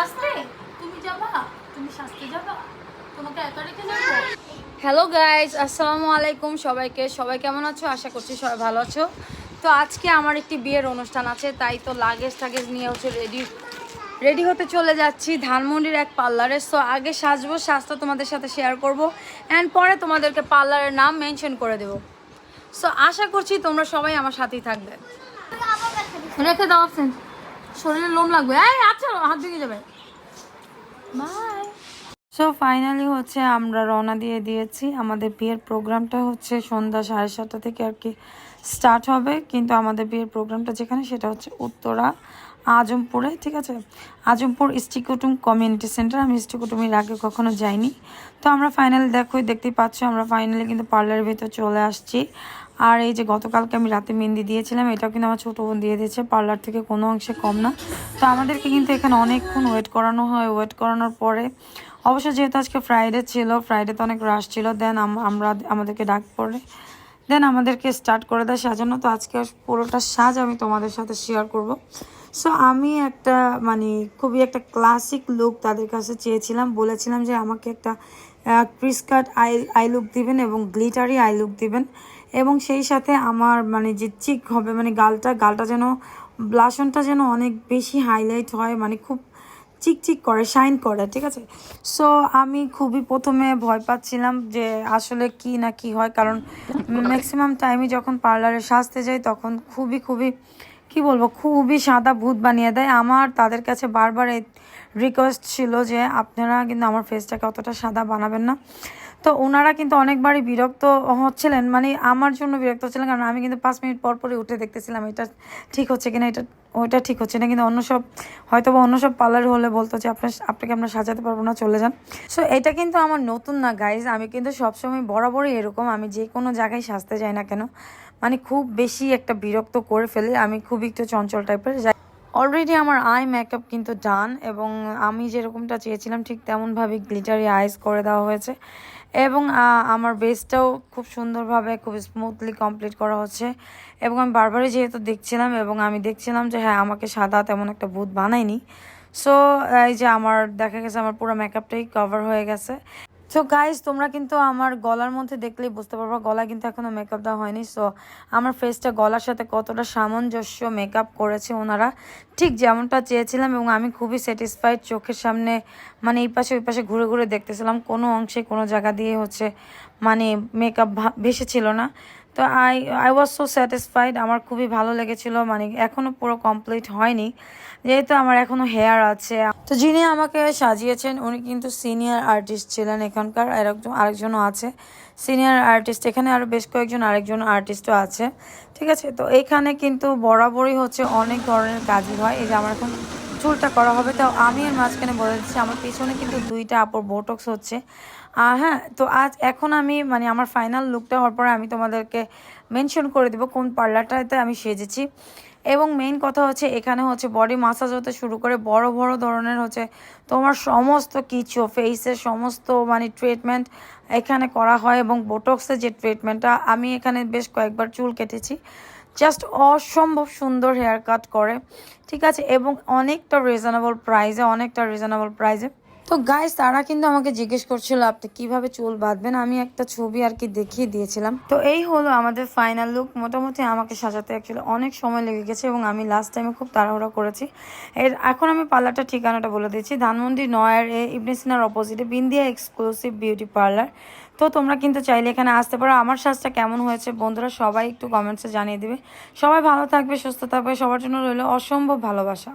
সাজতে তুমি যাবা? তুমি সাজতে যাবা? তোমাকে একা রেখে যাব? হ্যালো গাইজ আসসালামু আলাইকুম সবাইকে। সবাই কেমন আছো? আশা করছি সবাই ভালো আছো। তো আজকে আমার একটি বিয়ের অনুষ্ঠান আছে তাই তো লাগেজ টাগেজ নিয়ে হচ্ছে রেডি রেডি হতে চলে যাচ্ছি ধানমন্ডির এক পার্লারে। সো আগে সাজবো সাজটা তোমাদের সাথে শেয়ার করব। অ্যান্ড পরে তোমাদেরকে পার্লারের নাম মেনশন করে দেবো। সো আশা করছি তোমরা সবাই আমার সাথেই থাকবে। রেখে দাও শরীরে লোম লাগবে। এই আচ্ছা হাত দিকে যাবে। বাই সো ফাইনালি হচ্ছে আমরা রওনা দিয়ে দিয়েছি। আমাদের বিয়ের প্রোগ্রামটা হচ্ছে সন্ধ্যা সাড়ে সাতটা থেকে আর কি স্টার্ট হবে। কিন্তু আমাদের বিয়ের প্রোগ্রামটা যেখানে সেটা হচ্ছে উত্তরা, আজমপুরে, ঠিক আছে? Azampur Istikutum community centre. আমি ইস্টিকুটুমের আগে কখনো যাইনি। তো আমরা ফাইনালি দেখোই দেখতেই পাচ্ছ, আমরা ফাইনালি কিন্তু পার্লারের ভিতর চলে আসছি। আর এই যে গতকালকে আমি রাতে মেহেন্দি দিয়েছিলাম, এটাও কিন্তু আমার ছোটো বোন দিয়ে দিয়েছে, পার্লার থেকে কোনো অংশে কম না। তো আমাদেরকে কিন্তু এখানে অনেকক্ষণ ওয়েট করানো হয় ওয়েট করানোর পরে অবশ্য যেহেতু আজকে ফ্রাইডে ছিল ফ্রাইডেতে অনেক রাশ ছিল দেন আমরা আমাদেরকে ডাক পড়ে দেন আমাদেরকে স্টার্ট করে দেয় সাজানো। তো আজকে পুরোটা সাজ আমি তোমাদের সাথে শেয়ার করব। সো আমি একটা মানে খুবই একটা ক্লাসিক লুক তাদের কাছে চেয়েছিলাম, বলেছিলাম যে আমাকে একটা crease cut eye eye look দিবেন এবং গ্লিটারি আই লুক দিবেন। এবং সেই সাথে আমার মানে যে চিক হবে মানে গালটা গালটা যেন ব্লাশনটা যেন অনেক বেশি হাইলাইট হয় মানে খুব চিকচিক করে শাইন করে, ঠিক আছে? সো আমি খুবই প্রথমে ভয় পাচ্ছিলাম যে আসলে কি না কি হয়, কারণ ম্যাক্সিমাম টাইমে যখন পার্লারে সাজতে যাই, তখন খুবই খুবই কি বলব, খুবই সাদা ভূত বানিয়ে দেয়। আমার তাদের কাছে বারবার রিকোয়েস্ট ছিল যে, আপনারা কিন্তু আমার ফেসটাকে অতটা সাদা বানাবেন না। তো ওনারা কিন্তু অনেকবারই বিরক্ত হচ্ছিলেন। মানে আমার জন্য বিরক্ত হচ্ছিলেন কারণ আমি কিন্তু পাঁচ মিনিট পর পরই উঠে দেখতেছিলাম এটা ঠিক হচ্ছে কিনা, এটা, ওইটা ঠিক হচ্ছে না। কিন্তু অন্য সব হয়তো বা অন্য সব পার্লার হলে বলতো যে আপনার, আপনাকে আমরা সাজাতে পারব না, চলে যান। সো এটা কিন্তু আমার নতুন না গাইজ আমি কিন্তু সবসময় বরাবরই এরকম। আমি যে কোনো জায়গায় সাজতে যাই না কেন মানে খুব বেশি একটা বিরক্ত করে ফেলে। আমি খুব একটু চঞ্চল টাইপের যাই অলরেডি আমার আই মেকআপ কিন্তু ডান এবং আমি যেরকমটা চেয়েছিলাম ঠিক তেমনভাবে গ্লিটারি আইস করে দেওয়া হয়েছে এবং আমার বেসটাও খুব সুন্দরভাবে, খুব স্মুথলি কমপ্লিট করা হচ্ছে এবং আমি বারবারই যেহেতু দেখছিলাম এবং আমি দেখছিলাম যে হ্যাঁ আমাকে সাদা তেমন একটা ভূত বানায়নি। সো এই যে আমার, দেখা গেছে আমার পুরো মেকআপটাই কভার হয়ে গেছে। সো গাইজ তোমরা কিন্তু আমার গলার মধ্যে দেখলেই বুঝতে পারব গলা কিন্তু এখনও মেকআপ দেওয়া হয়নি। সো আমার ফেসটা গলার সাথে কতটা সামঞ্জস্য মেকআপ করেছে ওনারা। ঠিক যেমনটা চেয়েছিলাম এবং আমি খুবই স্যাটিসফাইড চোখের সামনে মানে এই পাশে, ওই পাশে ঘুরে ঘুরে দেখতেছিলাম। কোনো অংশে, কোনো জায়গা দিয়ে হচ্ছে মানে মেকআপ ভেসেছিল না। তো I I was so satisfied আমার খুবই ভালো লেগেছিল মানে এখনও পুরো কমপ্লিট হয়নি, যেহেতু আমার এখনও হেয়ার আছে। তো যিনি আমাকে সাজিয়েছেন, উনি কিন্তু সিনিয়র আর্টিস্ট ছিলেন এখানকার, আরেকজন, আরেকজনও আছে। সিনিয়র আর্টিস্ট এখানে আরও বেশ কয়েকজন আরেকজন আর্টিস্টও আছে। ঠিক আছে, তো এখানে কিন্তু বরাবরই হচ্ছে অনেক ধরনের কাজই হয়। এই যে আমার এখন চুলটা করা হবে তো আমি এর মাঝখানে বলে দিচ্ছি, আমার পিছনে কিন্তু দুইটা আপর বোটক্স হচ্ছে। হ্যাঁ তো আজ এখন আমি মানে আমার ফাইনাল লুকটা হওয়ার পরে আমি তোমাদেরকে মেনশন করে দেবো কোন পার্লারটাতে আমি সেজেছি। এবং মেইন কথা হচ্ছে, এখানে হচ্ছে বডি মাসাজ হতে শুরু করে বড় বড় ধরনের হচ্ছে তোমার সমস্ত কিছু ফেসের সমস্ত মানে ট্রিটমেন্ট এখানে করা হয় এবং বোটক্সের যে ট্রিটমেন্টটা আমি এখানে বেশ কয়েকবার চুল কেটেছি। জাস্ট অসম্ভব সুন্দর হেয়ার কাট করে, ঠিক আছে? এবং অনেকটা রিজনেবল প্রাইসে অনেকটা রিজনেবল প্রাইসে তো গাইস তারা কিন্তু আমাকে জিজ্ঞেস করছিল, আপনি কীভাবে চুল বাঁধবেন? আমি একটা ছবি আর কি দেখিয়ে দিয়েছিলাম। তো এই হলো আমাদের ফাইনাল লুক মোটামুটি আমাকে সাজাতে অ্যাকচুয়ালি অনেক সময় লেগে গেছে এবং আমি লাস্ট টাইমে খুব তাড়াহুড়া করেছি। এর এখন আমি পার্লারটা ঠিকানাটা বলে দিচ্ছি। ধানমন্ডি নয়ার এ ইবনে সিনার অপোজিটে বিন্দিয়া এক্সক্লুসিভ বিউটি পার্লার তো তোমরা কিন্তু চাইলে এখানে আসতে পারো। আমার সাজটা কেমন হয়েছে বন্ধুরা সবাই একটু কমেন্টসে জানিয়ে দেবে। সবাই ভালো থাকবে, সুস্থ থাকবে। সবার জন্য রইল অসম্ভব ভালোবাসা।